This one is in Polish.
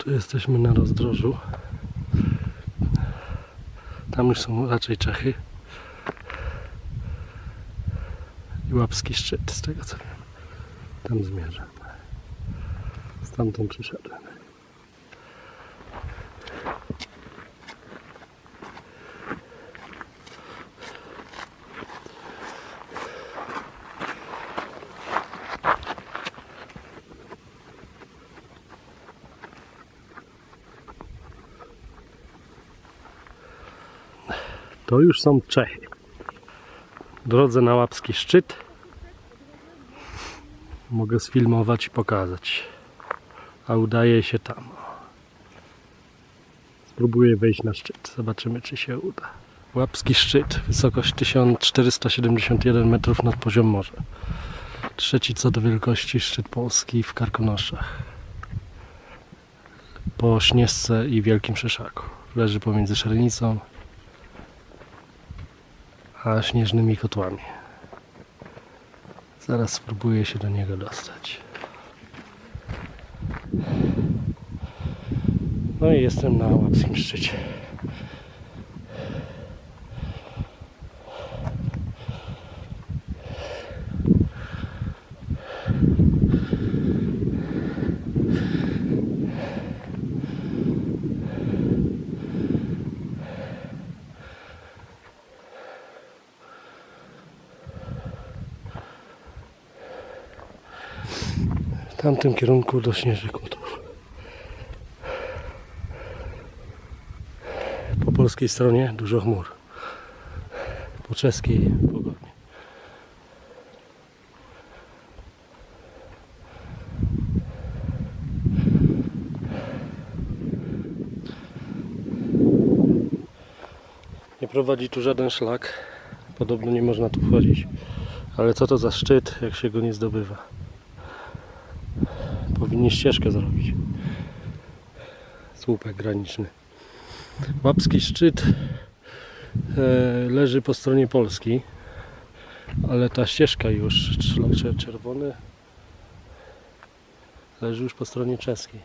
Tu jesteśmy na rozdrożu. Tam już są raczej Czechy. I łapski szczyt, z tego co wiem. Tam zmierzam. Stamtąd przyszedłem. To już są Czechy. Drodze na łapski szczyt. Mogę sfilmować i pokazać. A udaje się tam. Spróbuję wejść na szczyt. Zobaczymy, czy się uda. Łapski szczyt. Wysokość 1471 metrów nad poziom morza. Trzeci co do wielkości szczyt Polski w Karkonoszach. Po Śnieżce i Wielkim Szyszaku. Leży pomiędzy Szerenicą a śnieżnymi kotłami. Zaraz spróbuję się do niego dostać. No i jestem na łapskim szczycie. W tamtym kierunku do śnieżnych kotów. Po polskiej stronie dużo chmur. Po czeskiej pogodnie. Nie prowadzi tu żaden szlak. Podobno nie można tu wchodzić. Ale co to za szczyt, jak się go nie zdobywa? Powinni ścieżkę zrobić. Słupek graniczny. Łapski szczyt e, leży po stronie Polski, ale ta ścieżka już, czerwony, leży już po stronie czeskiej.